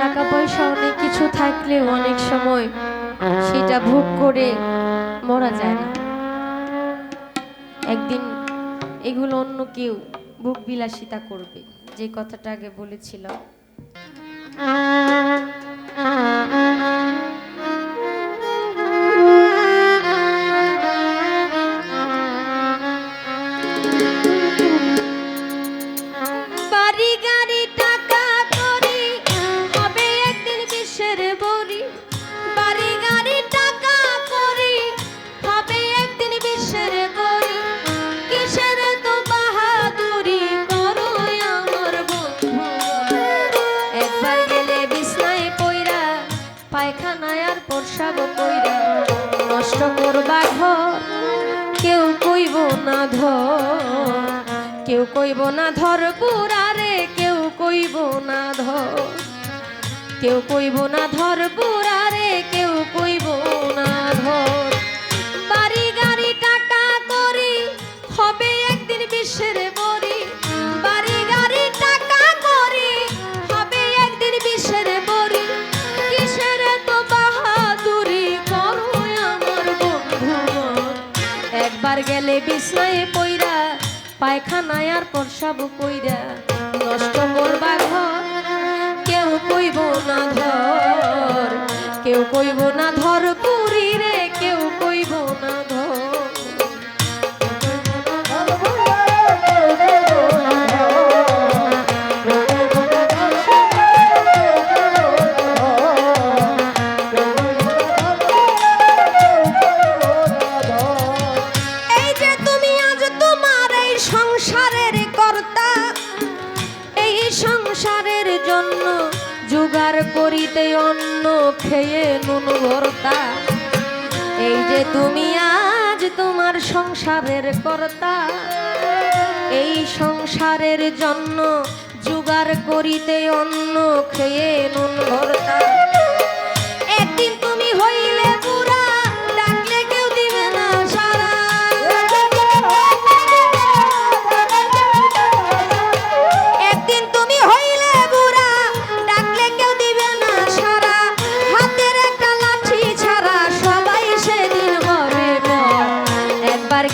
টাকা পয়সা অনেক কিছু থাকলে অনেক সময় সেটা ভোগ করে মরা যায় না। একদিন এগুলো অন্য কেউ ভোগ বিলাসিতা করবে, যে কথাটা আগে বলেছিলাম বাড়ি না ধর, কেউ কইব না ধর পুরারে, কেউ কইব না ধর, কেউ কইব না ধর পুরারে, কেউ কইব না ধর। পায়খানায় আর প্রসাব কইরা নষ্ট করবা ঘর। কেউ কইব না ধর কেউ কইব না ধর খেয়ে নুন ভরতা। এই যে তুমি আজ তোমার সংসারের কর্তা, এই সংসারের জন্য জোগাড় করিতে অন্ন খেয়ে নুন ভর্তা।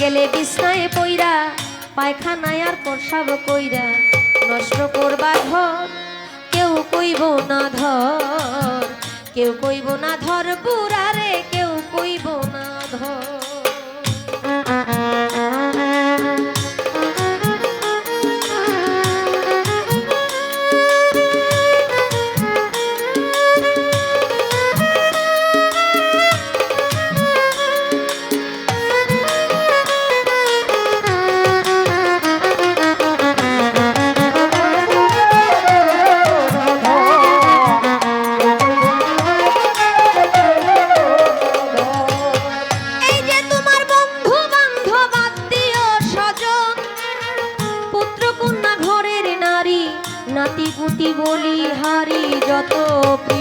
গেলে বিছনায় পইরা, পায়খানায় আর প্রসাব কইরা। নষ্ট করবা ধর, কেউ কইব না ধর, কেউ কইব না ধর বুড়ারে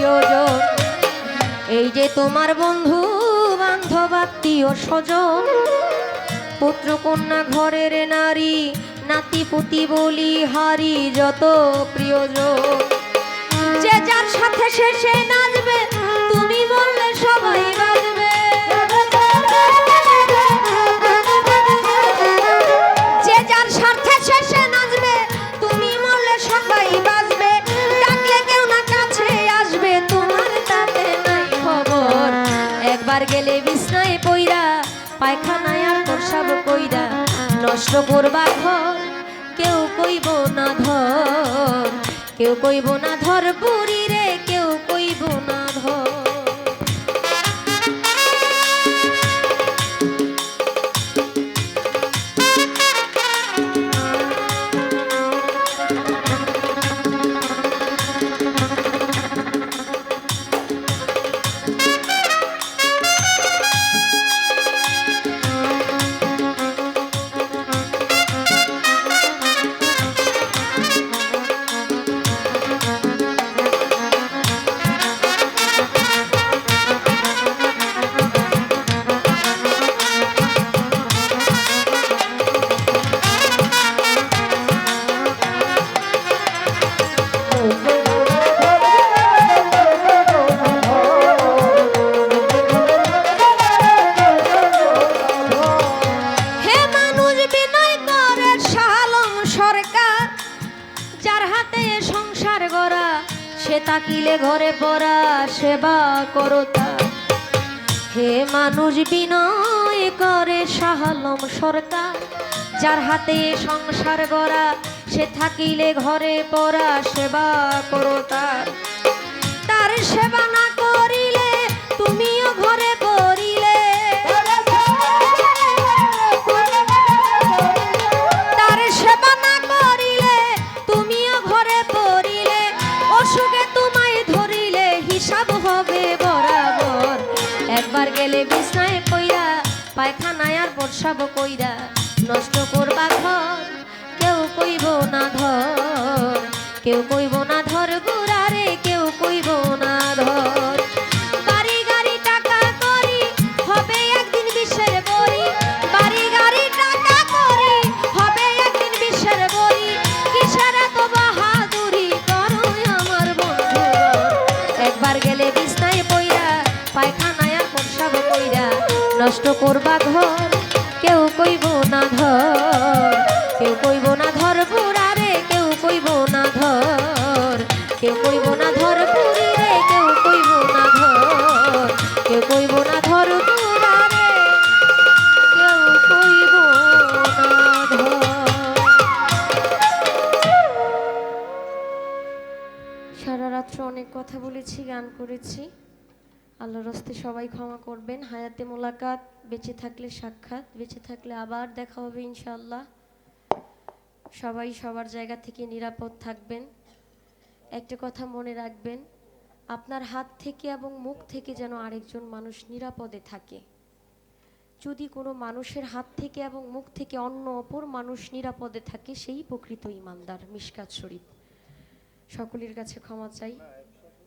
প্রিয়জন, এই যে তোমার বন্ধু, বান্ধব, আত্মীয়, স্বজন, পুত্র, কন্যা, ঘরের নারী, নাতি, পুতি, বলি, হারি, যত প্রিয়জন। যে যার সাথে শেষে নাচবে নষ্ট করবা ধর, কেউ কইব না ধর, কেউ কইব না ধর, বুড়ি রে, কেউ কইব না সে তাকিলে ঘরে পড়া সেবা করো তার হে মানুষ বিনয় করে সাহালম সরকার, যার হাতে সংসার গড়া, সে থাকিলে ঘরে পড়া সেবা করো তার সেবা না প্রসাব কইরা নষ্ট করবা ঘর। কেউ কইব না ধর, কেউ কইব না ধর গুড়ারে কেউ কইব না ধর। বাড়ি গাড়ি একদিন বিশ্বের বড়ি। বাড়ি গাড়ি হবে একদিন বিশ্বের বড়ি। কিসের আমার বন্ধু? একবার গেলে বিছনায় পইরা, পায়খানায় আর কইরা, নষ্ট করবা ঘর। কইব না ধর। কেউ কইব না ধর বুড়ারে কেউ কইব না ধর। কেউ কইব না ধর বুড়ি রে কেউ কইব না ধর। কেউ কইব না ধর বুড়ারে কেউ কইব না ধর। সারা রাত্র অনেক কথা বলেছি, গান করেছি। আল্লাহর হস্তে সবাই ক্ষমা করবেন। হায়াতে মোলাকাত, বেঁচে থাকলে সাক্ষাৎ, বেঁচে থাকলে আবার দেখা হবে ইনশাল্লাহ সবাই সবার জায়গা থেকে নিরাপদ থাকবেন। একটা কথা মনে রাখবেন, আপনার হাত থেকে এবং মুখ থেকে যেন আরেকজন মানুষ নিরাপদে থাকে। যদি কোনো মানুষের হাত থেকে এবং মুখ থেকে অন্য অপর মানুষ নিরাপদে থাকে, সেই প্রকৃত ইমানদার মিশকাত শরীফ। সকলের কাছে ক্ষমা চাই।